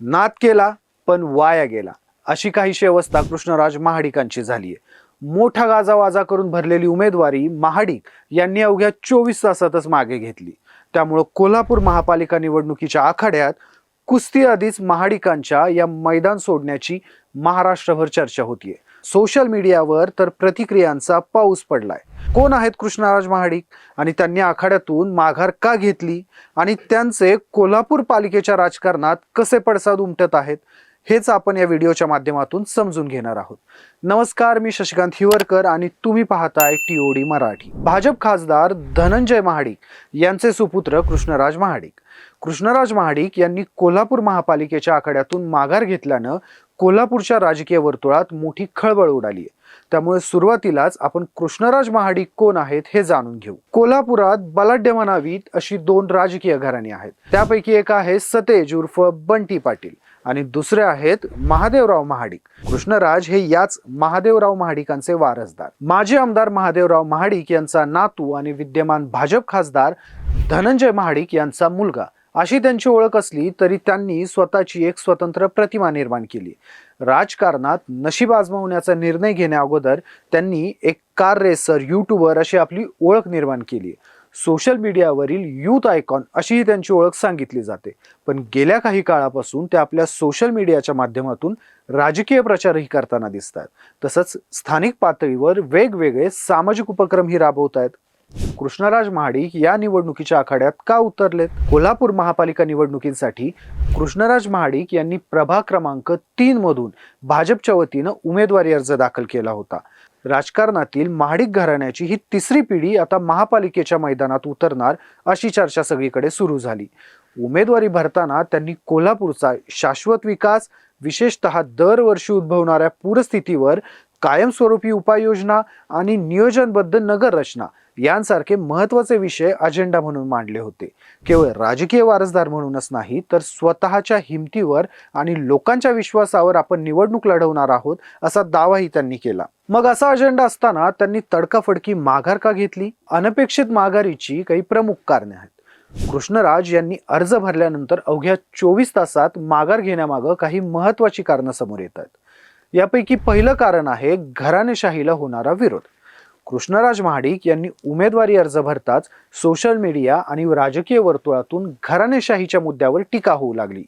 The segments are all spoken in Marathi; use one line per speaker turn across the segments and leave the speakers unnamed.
नाद केला पण वाया गेला. अशी काहीशी अवस्था कृष्णराज महाडिकांची झाली आहे मोठा गाजावाजा करून भरलेली उमेदवारी महाडिक यांनी अवघ्या चोवीस तासातच मागे घेतली. त्यामुळं कोल्हापूर महापालिका निवडणुकीच्या आखाड्यात कुस्ती आधीच महाडिकांच्या या मैदान सोडण्याची महाराष्ट्रभर चर्चा होतीये. सोशल मीडियावर तर प्रतिक्रियांचा पाऊस पडलाय. कोण आहेत कृष्णराज महाडिक? आणि त्यांनी आखाड्यातून माघार का घेतली? आणि त्यांचे कोल्हापूर पालिकेच्या राजकारणात कसे पडसाद उमटत आहेत? हेच आपण या व्हिडिओच्या माध्यमातून समजून घेणार आहोत. नमस्कार मी शशिकांत हिवरकर आणि तुम्ही पाहताय टीओडी मराठी. भाजप खासदार धनंजय महाडिक यांचे सुपुत्र कृष्णराज महाडिक. कृष्णराज महाडिक यांनी कोल्हापूर महापालिकेच्या आखाड्यातून माघार घेतल्यानं कोल्हापूरच्या राजकीय वर्तुळात मोठी खळबळ उडाली आहे. त्यामुळे सुरुवातीलाच आपण कृष्णराज महाडिक कोण आहेत हे जाणून घेऊ. कोल्हापुरात बलाढ्य म्हणावीत अशी दोन राजकीय घराणी आहेत. त्यापैकी एक आहे सतेज उर्फ बंटी पाटील आणि दुसरे आहेत महादेवराव महाडिक. कृष्णराज हे याच महादेवराव महाडिकांचे वारसदार. माजी आमदार महादेवराव महाडिक यांचा नातू आणि विद्यमान भाजप खासदार धनंजय महाडिक यांचा मुलगा. अशी त्यांची ओळख असली तरी त्यांनी स्वतःची एक स्वतंत्र प्रतिमा निर्माण केली. राजकारणात नशीब आजमावण्याचा निर्णय घेण्या अगोदर त्यांनी एक कार रेसर युट्यूबर अशी आपली ओळख निर्माण केली. सोशल मीडियावरील युथ आयकॉन अशीही त्यांची ओळख सांगितली जाते. पण गेल्या काही काळापासून ते आपल्या सोशल मीडियाच्या माध्यमातून राजकीय प्रचारही करताना दिसतात. तसंच स्थानिक पातळीवर वेगवेगळे सामाजिक उपक्रमही राबवत आहेत कृष्णराज महाडिक या निवडणुकीच्या आखाड्यात का उतरलेत? कोल्हापूर महापालिका निवडणुकीसाठी कृष्णराज महाडिक यांनी प्रभा क्रमांक तीन मधून भाजपच्या वतीनं उमेदवारी अर्ज दाखल केला होता. राजकारणातील महाडिक घराण्याची ही तिसरी पिढी आता महापालिकेच्या मैदानात उतरणार अशी चर्चा सगळीकडे सुरू झाली. उमेदवारी भरताना त्यांनी कोल्हापूरचा शाश्वत विकास विशेषतः दरवर्षी उद्भवणाऱ्या पूरस्थितीवर कायमस्वरूपी उपाययोजना आणि नियोजनबद्ध नगर रचना यांसारखे महत्त्वाचे विषय अजेंडा म्हणून मांडले होते. केवळ राजकीय वारसदार म्हणूनच नाही तर स्वतःच्या हिमतीवर आणि लोकांच्या विश्वासावर आपण निवडणूक लढवणार आहोत असा दावाही त्यांनी केला. मग असा अजेंडा असताना त्यांनी तडकाफडकी माघार का घेतली? अनपेक्षित माघारीची काही प्रमुख कारणे आहेत. कृष्णराज यांनी अर्ज भरल्यानंतर अवघ्या चोवीस तासात माघार घेण्यामागं काही महत्वाची कारणं समोर येत आहेत. यापैकी पहिलं कारण आहे घराणेशाहीला होणारा विरोध. कृष्णराज महाडिक यांनी उमेदवारी अर्ज भरताच सोशल मीडिया आणि राजकीय वर्तुळातून घराणेशाहीच्या मुद्द्यावर टीका होऊ लागली.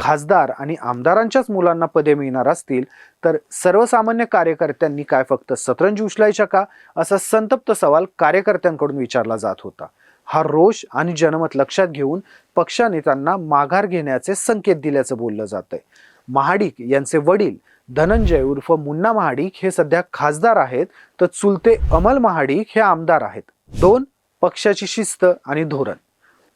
खासदार आणि आमदारांच्याच मुलांना पदे मिळणार असतील तर सर्वसामान्य कार्यकर्त्यांनी काय फक्त सतरंज उचलायच्या का? असा संतप्त सवाल कार्यकर्त्यांकडून विचारला जात होता. हा रोष आणि जनमत लक्षात घेऊन पक्षानेत्यांना माघार घेण्याचे संकेत दिल्याचं बोललं जात आहे महाडिक यांचे वडील धनंजय उर्फ मुन्ना महाडिक हे सध्या खासदार आहेत तर चुलते अमल महाडिक हे आमदार आहेत. दोन पक्षाची शिस्त आणि धोरण.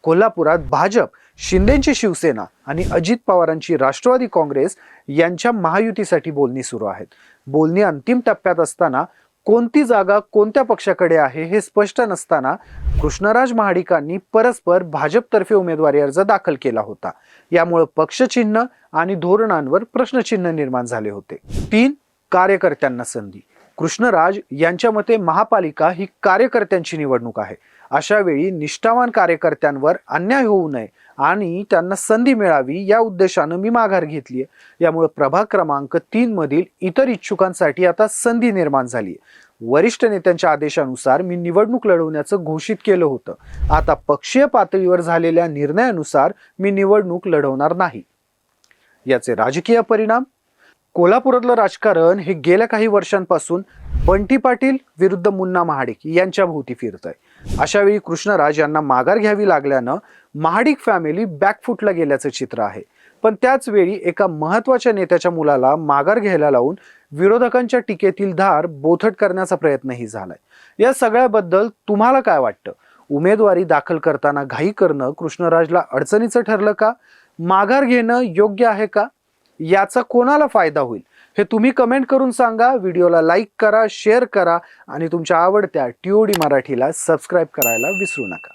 कोल्हापुरात भाजप शिंदेची शिवसेना आणि अजित पवारांची राष्ट्रवादी काँग्रेस यांच्या महायुतीसाठी बोलणी सुरू आहेत. बोलणी अंतिम टप्प्यात असताना कोणती जागा कोणत्या पक्षाकडे आहे हे स्पष्ट नसताना कृष्णराज महाडिकांनी परस्पर भाजपतर्फे उमेदवारी अर्ज दाखल केला होता. यामुळे पक्षचिन्ह आणि धोरणांवर प्रश्नचिन्ह निर्माण झाले होते. तीन कार्यकर्त्यांना संधी. कृष्णराज यांच्या मते महापालिका ही कार्यकर्त्यांची निवडणूक आहे. अशा वेळी निष्ठावान कार्यकर्त्यांवर अन्याय होऊ नये आणि त्यांना संधी मिळावी या उद्देशानं मी माघार घेतली आहे यामुळे प्रभाग क्रमांक तीन मधील इतर इच्छुकांसाठी आता संधी निर्माण झाली वरिष्ठ नेत्यांच्या आदेशानुसार मी निवडणूक लढवण्याचं घोषित केलं होतं. आता पक्षीय पातळीवर झालेल्या निर्णयानुसार मी निवडणूक लढवणार नाही. याचे राजकीय परिणाम? कोल्हापुरातलं राजकारण हे गेल्या काही वर्षांपासून बंटी पाटील विरुद्ध मुन्ना महाडिक यांच्या भोवती फिरत आहे अशा वेळी कृष्णराज यांना माघार घ्यावी लागल्यानं महाडिक फॅमिली बॅकफुटला गेल्याचं चित्र आहे. पण त्याच वेळी एका महत्त्वाच्या नेत्याच्या मुलाला माघार घ्यायला लावून विरोधकांच्या टीकेतील धार बोथट करण्याचा प्रयत्नही झालाय. या सगळ्याबद्दल तुम्हाला काय वाटतं? उमेदवारी दाखल करताना घाई करणं कृष्णराजला अडचणीचं ठरलं का? माघार घेणं योग्य आहे का? याचा कोणाला फायदा होईल? हे तुम्ही कमेंट करून सांगा. व्हिडिओला लाईक करा शेअर करा आणि तुमच्या आवडत्या टीओडी मराठीला सबस्क्राईब करायला विसरू नका.